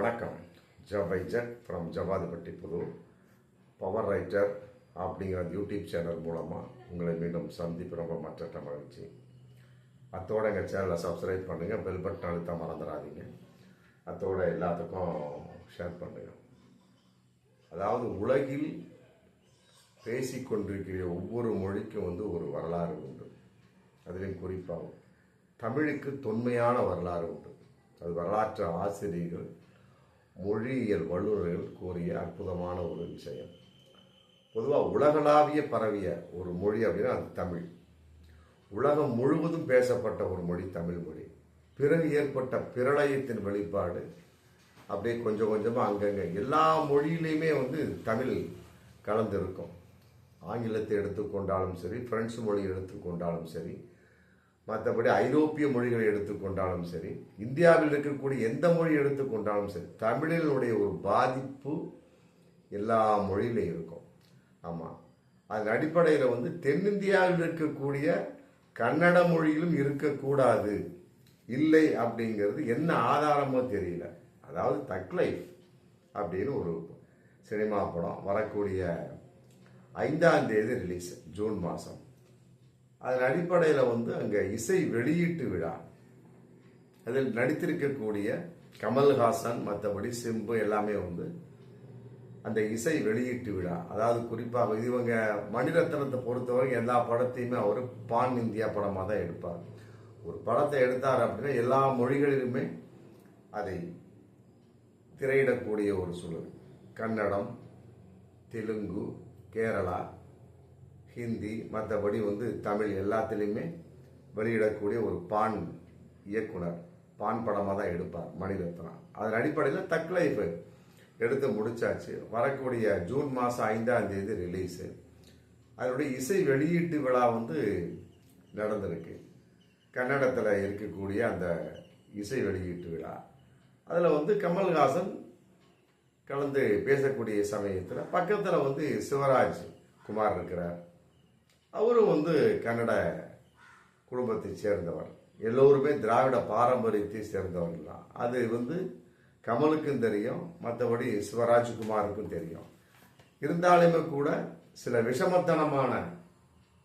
வணக்கம். ஜவைஜட் ஃப்ரம் ஜவாதிபட்டி புது. Power writer அப்படிங்கிற யூடியூப் சேனல் மூலமாக உங்களை மீண்டும் சந்திப்பு ரொம்ப மற்ற மகிழ்ச்சி. அத்தோட எங்கள் சேனலை சப்ஸ்கிரைப் பண்ணுங்கள் பெல் பட்டன் அழுத்த மறந்துடாதீங்க. அத்தோட எல்லாத்துக்கும் ஷேர் பண்ணுங்கள் அதாவது உலகில் பேசிக்கொண்டிருக்கிற ஒவ்வொரு மொழிக்கும் வந்து ஒரு வரலாறு உண்டு. அதிலும் குறிப்பாகும் தமிழுக்கு தொன்மையான வரலாறு உண்டு. அது வரலாற்று ஆசிரியர்கள் மொழியியல் வல்லுநர்கள் கூறிய அற்புதமான ஒரு விஷயம். பொதுவாக உலகளாவிய பரவிய ஒரு மொழி அப்படின்னா அது தமிழ். உலகம் முழுவதும் பேசப்பட்ட ஒரு மொழி தமிழ் மொழி. பிறகு ஏற்பட்ட பிரளயத்தின் வெளிப்பாடு. அப்படியே கொஞ்சம் கொஞ்சமாக அங்கங்கே எல்லா மொழியிலையுமே வந்து தமிழ் கலந்திருக்கும். ஆங்கிலத்தை எடுத்துக்கொண்டாலும் சரி பிரெஞ்சு மொழி எடுத்துக்கொண்டாலும் சரி மற்றபடி ஐரோப்பிய மொழிகளை எடுத்துக்கொண்டாலும் சரி இந்தியாவில் இருக்கக்கூடிய எந்த மொழி எடுத்துக்கொண்டாலும் சரி தமிழினுடைய ஒரு பாதிப்பு எல்லா மொழியிலையும் இருக்கும். ஆமாம் அதன் அடிப்படையில் வந்து தென்னிந்தியாவில் இருக்கக்கூடிய கன்னட மொழியிலும் இருக்கக்கூடாது. இல்லை அப்படிங்கிறது என்ன ஆதாரமோ தெரியல. அதாவது தக் லைஃப் அப்படின்னு ஒரு சினிமா படம் வரக்கூடிய ஐந்தாம் தேதி ரிலீஸ் ஜூன் மாதம். அதன் அடிப்படையில் வந்து அங்கே இசை வெளியீட்டு விழா. அதில் நடித்திருக்கக்கூடிய கமல்ஹாசன் மற்றபடி சிம்பு எல்லாமே வந்து அந்த இசை வெளியீட்டு விழா. அதாவது குறிப்பாக இவங்க மணிரத்னத்தை பொறுத்தவரைக்கும் எல்லா படத்தையுமே அவர் பான் இந்தியா படமாக தான் எடுப்பார். ஒரு படத்தை எடுத்தார் அப்படின்னா எல்லா மொழிகளிலுமே அதை திரையிடக்கூடிய ஒரு சூழல். கன்னடம் தெலுங்கு கேரளா ஹிந்தி மற்றபடி வந்து தமிழ் எல்லாத்துலேயுமே வெளியிடக்கூடிய ஒரு பான் இயக்குனர். பான் படமாக தான் எடுப்பார் மணிரத்னா அதன் அடிப்படையில் தக் லைஃப் எடுத்து முடிச்சாச்சு. வரக்கூடிய ஜூன் மாதம் ஐந்தாம் தேதி ரிலீஸு. அதனுடைய இசை வெளியீட்டு விழா வந்து நடந்திருக்கு. கன்னடத்தில் இருக்கக்கூடிய அந்த இசை வெளியீட்டு விழா. அதில் வந்து கமல்ஹாசன் கலந்து பேசக்கூடிய சமயத்தில் பக்கத்தில் வந்து சிவராஜ் குமார் இருக்கிறார். அவரும் வந்து கன்னட குடும்பத்தை சேர்ந்தவர். எல்லோருமே திராவிட பாரம்பரியத்தை சேர்ந்தவர் தான் அது வந்து கமலுக்கும் தெரியும் மற்றபடி சிவராஜ்குமாருக்கும் தெரியும். இருந்தாலுமே கூட சில விஷமத்தனமான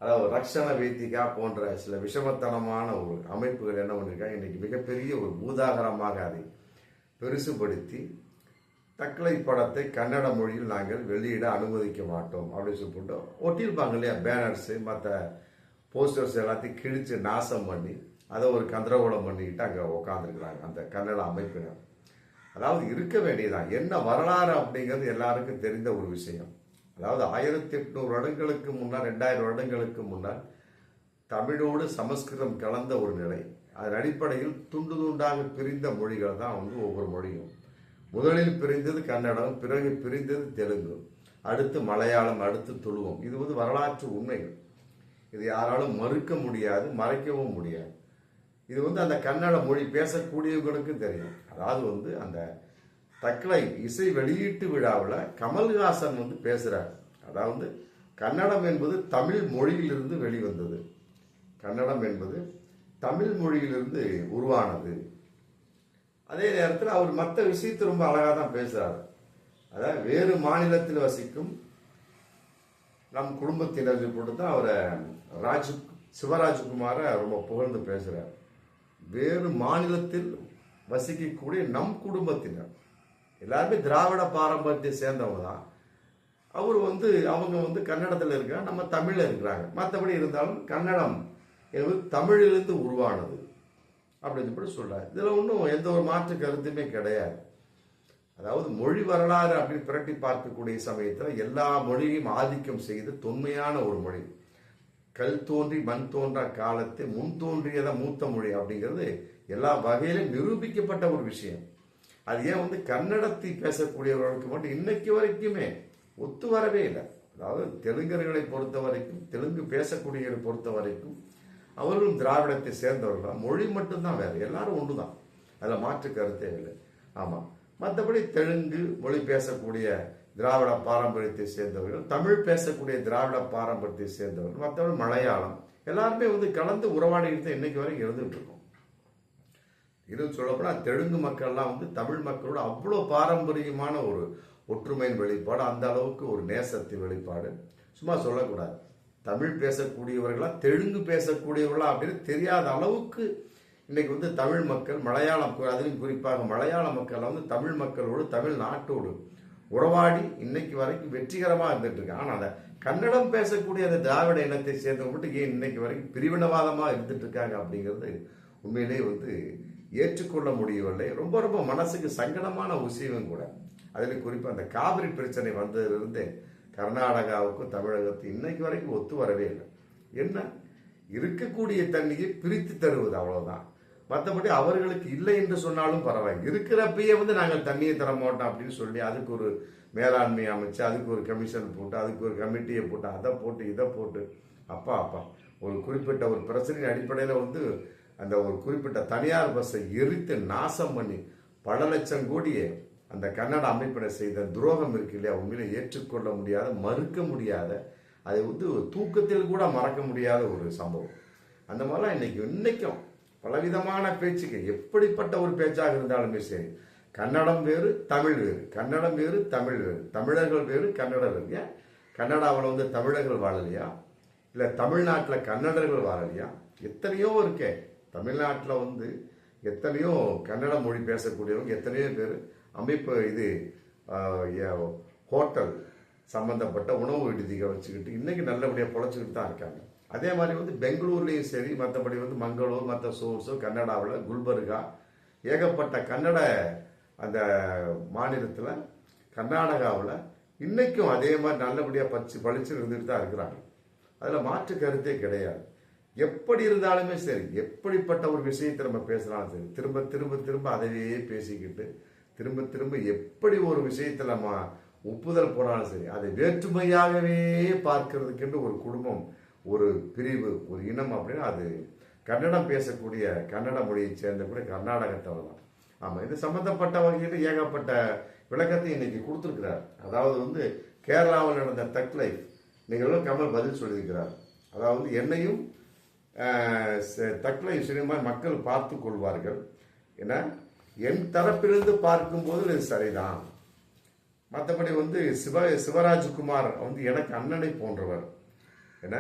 அதாவது ரக்ஷண வேத்திகா போன்ற சில விஷமத்தனமான ஒரு அமைப்புகள் என்ன பண்ணியிருக்காங்க இன்னைக்கு மிகப்பெரிய ஒரு பூதாகரமாக அதை பெருசுபடுத்தி தக்கலை படத்தை கன்னட மொழியில் நாங்கள் வெளியிட அனுமதிக்க மாட்டோம் அப்படின்னு சொல்லிட்டு ஒட்டியிருப்பாங்க இல்லையா? பேனர்ஸு மற்ற போஸ்டர்ஸ் எல்லாத்தையும் கிழிச்சு நாசம் பண்ணி அதை ஒரு கந்தரகோலம் பண்ணிக்கிட்டு அங்கே உட்காந்துருக்குறாங்க அந்த கன்னட அமைப்பினர். அதாவது இருக்க வேண்டியதான் என்ன வரலாறு அப்படிங்கிறது எல்லாருக்கும் தெரிந்த ஒரு விஷயம். அதாவது ஆயிரத்தி எட்நூறு வருடங்களுக்கு முன்னால் ரெண்டாயிரம் வருடங்களுக்கு முன்னால் தமிழோடு சமஸ்கிருதம் கலந்த ஒரு நிலை. அதன் அடிப்படையில் துண்டு துண்டாக பிரிந்த மொழிகள் தான் வந்து ஒவ்வொரு மொழியும். முதலில் பிரிந்தது கன்னடம் பிறகு பிரிந்தது தெலுங்கு அடுத்து மலையாளம் அடுத்து துளுவம். இது வந்து வரலாற்று உண்மைகள். இது யாராலும் மறுக்க முடியாது மறைக்கவும் முடியாது. இது வந்து அந்த கன்னட மொழி பேசக்கூடியவங்களுக்கும் தெரியும். அதாவது வந்து அந்த தக்கலை இசை வெளியீட்டு விழாவில் கமல்ஹாசன் வந்து பேசுகிறார் அதாவது கன்னடம் என்பது தமிழ் மொழியிலிருந்து வெளிவந்தது. கன்னடம் என்பது தமிழ் மொழியிலிருந்து உருவானது. அதே நேரத்தில் அவர் மற்ற விஷயத்தை ரொம்ப அழகாக தான் பேசுகிறார் அதாவது வேறு மாநிலத்தில் வசிக்கும் நம் குடும்பத்தினர் போட்டு தான் அவரை ராஜ் சிவராஜ்குமாரை ரொம்ப புகழ்ந்து பேசுகிறார் வேறு மாநிலத்தில் வசிக்கக்கூடிய நம் குடும்பத்தினர் எல்லாருமே திராவிட பாரம்பரியத்தை சேர்ந்தவங்க தான். அவர் வந்து அவங்க வந்து கன்னடத்தில் இருக்கிறாங்க நம்ம தமிழில் இருக்கிறாங்க. மற்றபடி இருந்தாலும் கன்னடம் என்பது தமிழிலிருந்து உருவானது. அப்படின்னு சொல்லி சொல்றாரு. இதில் ஒன்றும் எந்த ஒரு மாற்று கருத்துமே கிடையாது. அதாவது மொழி வரலாறு அப்படின்னு பிரட்டி பார்க்கக்கூடிய சமயத்தில் எல்லா மொழியையும் ஆதிக்கம் செய்து தொன்மையான ஒரு மொழி. கல் தோன்றி மண் தோன்றா காலத்து முன் தோன்றியத மூத்த மொழி அப்படிங்கிறது எல்லா வகையிலும் நிரூபிக்கப்பட்ட ஒரு விஷயம். அது ஏன் வந்து கன்னடத்தை பேசக்கூடியவர்களுக்கு மட்டும் இன்னைக்கு வரைக்குமே ஒத்து வரவே இல்லை. அதாவது தெலுங்கர்களை பொறுத்த வரைக்கும் தெலுங்கு பேசக்கூடியவர்களை பொறுத்த வரைக்கும் அவர்களும் திராவிடத்தை சேர்ந்தவர்கள் தான். மொழி மட்டும்தான் வேறு. எல்லாரும் ஒன்று தான் அதில் மாற்று கருத்தே இல்லை. ஆமாம் மற்றபடி தெலுங்கு மொழி பேசக்கூடிய திராவிட பாரம்பரியத்தை சேர்ந்தவர்கள் தமிழ் பேசக்கூடிய திராவிட பாரம்பரியத்தை சேர்ந்தவர்கள் மற்றபடி மலையாளம் எல்லாருமே வந்து கலந்து உறவாடிக்கிட்டு தான் இன்னைக்கு வரைக்கும் இருந்துகிட்டு இருக்கோம். இன்னும் சொல்லப்போனால் தெலுங்கு மக்கள்லாம் வந்து தமிழ் மக்களோட அவ்வளோ பாரம்பரியமான ஒரு ஒற்றுமையின் வெளிப்பாடு அந்த அளவுக்கு ஒரு நேசத்தின் வெளிப்பாடு. சும்மா சொல்லக்கூடாது. தமிழ் பேசக்கூடியவர்களா தெலுங்கு பேசக்கூடியவர்களா அப்படின்னு தெரியாத அளவுக்கு இன்னைக்கு வந்து தமிழ் மக்கள் மலையாளம் அதிலும் குறிப்பாக மலையாள மக்கள் வந்து தமிழ் மக்களோடு தமிழ் நாட்டோடு உறவாடி இன்னைக்கு வரைக்கும் வெற்றிகரமாக இருந்துட்டு ஆனால் அந்த கன்னடம் பேசக்கூடிய அந்த திராவிட இனத்தை சேர்ந்தவங்க மட்டும் ஏன் இன்னைக்கு வரைக்கும் பிரிவினவாதமாக இருந்துட்டு இருக்காங்க அப்படிங்கிறது உண்மையிலேயே வந்து ஏற்றுக்கொள்ள முடியவில்லை. ரொம்ப ரொம்ப மனசுக்கு சங்கடமான விஷயமும் கூட. அதில் குறிப்பாக அந்த காவிரி பிரச்சனை வந்ததுலேருந்து கர்நாடகாவுக்கும் தமிழகத்துக்கும் இன்னைக்கு வரைக்கும் ஒத்து வரவே இல்லை. என்ன? இருக்கக்கூடிய தண்ணியை பிரித்து தருவது அவ்வளவுதான். மற்றபடி அவர்களுக்கு இல்லை என்று சொன்னாலும் பரவாயில்லை. இருக்கிறப்பயே வந்து நாங்கள் தண்ணியை தர மாட்டோம் அப்படின்னு சொல்லி அதுக்கு ஒரு மேலாண்மை அமைச்சு அதுக்கு ஒரு கமிஷன் போட்டு அதுக்கு ஒரு கமிட்டியை போட்டு அதை போட்டு இதை போட்டு அப்பா அப்பா. ஒரு குறிப்பிட்ட ஒரு பிரச்சனையின் அடிப்படையில் வந்து அந்த ஒரு குறிப்பிட்ட தனியார் பஸ்ஸை எரித்து நாசம் பண்ணி பல லட்சம் கோடியை அந்த கன்னட அமைப்பினை செய்த துரோகம் இருக்கு இல்லையா? உண்மையில ஏற்றுக்கொள்ள முடியாத மறுக்க முடியாத அதை வந்து தூக்கத்தில் கூட மறக்க முடியாத ஒரு சம்பவம். அந்த மாதிரிலாம் இன்னைக்கு இன்னைக்கும் பலவிதமான பேச்சுக்கு எப்படிப்பட்ட ஒரு பேச்சாக இருந்தாலுமே சரி கன்னடம் வேறு தமிழ் வேறு. கன்னடம் வேறு தமிழ் வேறு. தமிழர்கள் வேறு கன்னடர் வேறு. ஏன்? கன்னடாவில் வந்து தமிழர்கள் வாழலையா? இல்லை தமிழ்நாட்டில் கன்னடர்கள் வாழலையா? எத்தனையோ இருக்கே. தமிழ்நாட்டில் வந்து எத்தனையோ கன்னட மொழி பேசக்கூடியவங்க எத்தனையோ பேர் அமைப்பு இது ஹோட்டல் சம்பந்தப்பட்ட உணவு விடுதிகள் வச்சுக்கிட்டு இன்னைக்கு நல்லபடியாக பொழைச்சிக்கிட்டு தான் இருக்காங்க. அதே மாதிரி வந்து பெங்களூர்லேயும் சரி மற்றபடி வந்து மங்களூர் மற்ற சோர்ஸோ கன்னடாவில் குல்பர்கா ஏகப்பட்ட கன்னட அந்த மாநிலத்தில் கர்நாடகாவில் இன்றைக்கும் அதே மாதிரி நல்லபடியாக பச்சு பழிச்சு இருந்துட்டு தான் இருக்கிறாங்க. அதில் மாற்று கருத்தே கிடையாது. எப்படி இருந்தாலுமே சரி எப்படிப்பட்ட ஒரு விஷயத்தை நம்ம பேசுனாலும் சரி திரும்ப திரும்ப திரும்ப அதையே பேசிக்கிட்டு திரும்ப திரும்ப எப்படி ஒரு விஷயத்தை நம்ம ஒப்புதல் போனாலும் சரி அதை வேற்றுமையாகவே பார்க்கறதுக்கென்று ஒரு குடும்பம் ஒரு பிரிவு ஒரு இனம் அப்படின்னா அது கன்னடம் பேசக்கூடிய கன்னட மொழியை சேர்ந்த கூட கர்நாடகத்தவர் தான். ஆமாம் இது சம்பந்தப்பட்ட வகையில் ஏகப்பட்ட விளக்கத்தை இன்னைக்கு கொடுத்துருக்கிறார். அதாவது வந்து கேரளாவில் நடந்த தக் லைஃப் கமல் பதில் சொல்லியிருக்கிறார். அதாவது என்னையும் தக்லை சினிமா மக்கள் பார்த்து கொள்வார்கள். ஏன்னா என் தரப்பிலிருந்து பார்க்கும்போது இது சரிதான். மற்றபடி வந்து சிவ சிவராஜ்குமார் வந்து எனக்கு அண்ணனை போன்றவர். என்ன?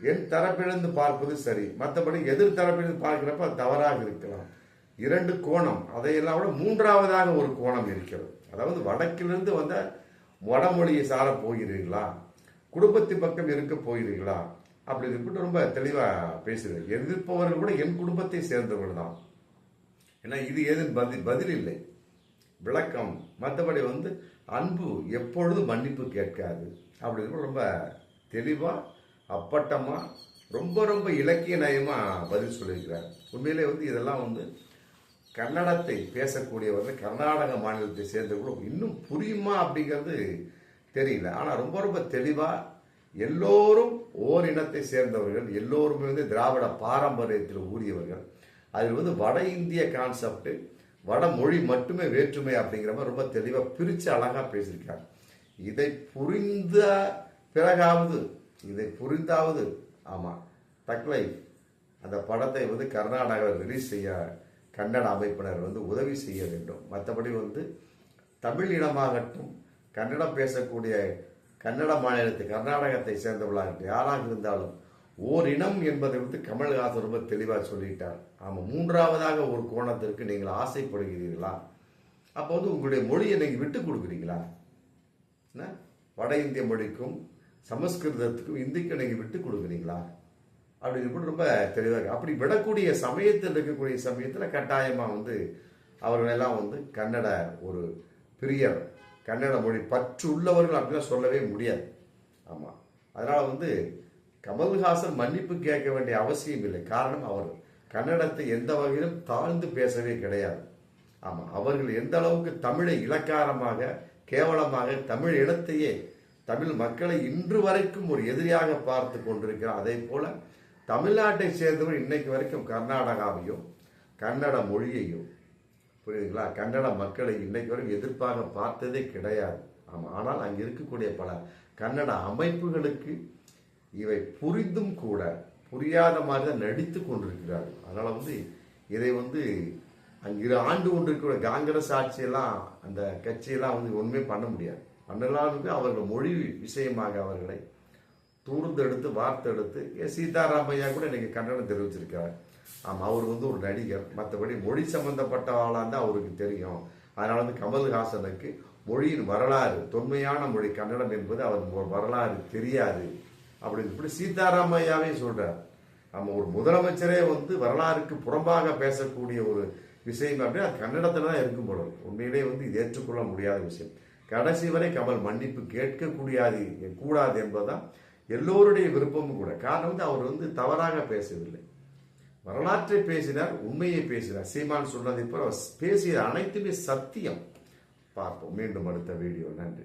என் தரப்பிலிருந்து பார்ப்பது சரி. மற்றபடி எதிர் தரப்பிலிருந்து பார்க்கிறப்ப அது தவறாக இருக்கலாம். இரண்டு கோணம். அதையெல்லாம் விட மூன்றாவதாக ஒரு கோணம் இருக்கிறது. அதாவது வடக்கிலிருந்து வந்த வடமொழியை சார போகிறீர்களா? குடும்பத்தின் பக்கம் இருக்க போகிறீர்களா? அப்படி இருப்பிட்டு ரொம்ப தெளிவாக பேசுகிறேன். எதிர்ப்பவர்கள் கூட என் குடும்பத்தை சேர்ந்தவர்கள் தான். ஏன்னா இது ஏதும் பதில் பதில் இல்லை. விளக்கம். மற்றபடி வந்து அன்பு எப்பொழுதும் மன்னிப்பு கேட்காது. அப்படின்னு ரொம்ப தெளிவாக அப்பட்டமாக ரொம்ப ரொம்ப இலக்கிய நயமாக பதில் சொல்லியிருக்கிறார். உண்மையிலே வந்து இதெல்லாம் வந்து கன்னடத்தை பேசக்கூடியவர்கள் கர்நாடக மாநிலத்தை சேர்ந்தவர்களும் இன்னும் புரியுமா அப்படிங்கிறது தெரியல. ஆனால் ரொம்ப ரொம்ப தெளிவாக எல்லோரும் ஓர் இனத்தை சேர்ந்தவர்கள் எல்லோருமே வந்து திராவிட பாரம்பரியத்தில் ஊறியவர்கள். அதில் வந்து வட இந்திய கான்செப்ட் வட மொழி மட்டுமே வேற்றுமை அப்படிங்கிற மாதிரி ரொம்ப தெளிவாக பிரித்து அழகாக பேசியிருக்காங்க. இதை புரிந்த பிறகாவது இதை புரிந்தாவது ஆமாம் தக்லை அந்த படத்தை வந்து கர்நாடகாவில் ரிலீஸ் செய்ய கன்னட அமைப்பினர் வந்து உதவி செய்ய வேண்டும். மற்றபடி வந்து தமிழ் இனமாகட்டும் கன்னடம் பேசக்கூடிய கன்னட மாநிலத்தை கர்நாடகத்தை சேர்ந்தவர்களாகட்டும் யாராக இருந்தாலும் ஓரினம் என்பதை வந்து கமல்ஹாசன் ரொம்ப தெளிவாக சொல்லிட்டார். ஆமாம் மூன்றாவதாக ஒரு கோணத்திற்கு நீங்கள் ஆசைப்படுகிறீர்களா? அப்போ வந்து உங்களுடைய மொழியை நீங்கள் விட்டு கொடுக்குறீங்களா? வட இந்திய மொழிக்கும் சமஸ்கிருதத்துக்கும் இந்திக்கும் நீங்கள் விட்டு கொடுக்குறீங்களா? அப்படின்னு கூட ரொம்ப தெளிவாக அப்படி விடக்கூடிய சமயத்தில் இருக்கக்கூடிய சமயத்தில் கட்டாயமாக வந்து அவர்கள் எல்லாம் வந்து கன்னட ஒரு பிரியர் கன்னட மொழி பற்று உள்ளவர்கள் அப்படிலாம் சொல்லவே முடியாது. ஆமாம் அதனால் வந்து கமல்ஹாசன் மன்னிப்பு கேட்க வேண்டிய அவசியம் இல்லை. காரணம் அவர் கன்னடத்தை எந்த வகையிலும் தாழ்ந்து பேசவே கிடையாது. ஆமாம் அவர்கள் எந்த அளவுக்கு தமிழை இலக்காரமாக கேவலமாக தமிழ் இனத்தையே தமிழ் மக்களை இன்று வரைக்கும் ஒரு எதிரியாக பார்த்து கொண்டிருக்கிறார். அதே போல தமிழ்நாட்டை சேர்ந்தவர் இன்னைக்கு வரைக்கும் கர்நாடகாவையும் கன்னட மொழியையும் புரியுதுங்களா? கன்னட மக்களை இன்னைக்கு வரைக்கும் எதிர்ப்பாக பார்த்ததே கிடையாது. ஆமாம் ஆனால் அங்கே இருக்கக்கூடிய பல கன்னட அமைப்புகளுக்கு இவை புரிந்தும் கூட புரியாத மாதிரி தான் நடித்து கொண்டிருக்கிறார்கள். அதனால் வந்து இதை வந்து அங்கிரு ஆண்டு கொண்டிருக்கிற காங்கிரஸ் ஆட்சியெல்லாம் அந்த கட்சியெல்லாம் வந்து ஒன்றுமே பண்ண முடியாது. பண்ணலாம்னு அவர்கள் மொழி விஷயமாக அவர்களை தூர்ந்தெடுத்து வார்த்தெடுத்து ஏ சீதாராமையா கூட இன்னைக்கு கண்டனம் தெரிவிச்சிருக்காரு ஆமாம் அவர் வந்து ஒரு நடிகர். மற்றபடி மொழி சம்பந்தப்பட்ட ஆளாக தான் அவருக்கு தெரியும். அதனால வந்து கமல்ஹாசனுக்கு மொழியின் வரலாறு தொன்மையான மொழி கன்னடம் என்பது அவர் வரலாறு தெரியாது. அப்படின்னு இப்படி சீதாராமையாவே சொல்றார். நம்ம ஒரு முதலமைச்சரே வந்து வரலாறுக்கு புறம்பாக பேசக்கூடிய ஒரு விஷயம் அப்படின்னா அது கன்னடத்தில் தான் இருக்கும் போல உண்மையிலே வந்து இது ஏற்றுக்கொள்ள முடியாத விஷயம். கடைசி வரை கமல் மன்னிப்பு கேட்கக்கூடியாது கூடாது என்பதுதான் எல்லோருடைய விருப்பமும் கூட. காரணம் வந்து அவர் வந்து தவறாக பேசவில்லை. வரலாற்றை பேசினார் உண்மையை பேசினார். சீமான் சொன்னதை போல அவர் பேசிய அனைத்துமே சத்தியம். பார்ப்போம். மீண்டும் அடுத்த வீடியோ நன்றி.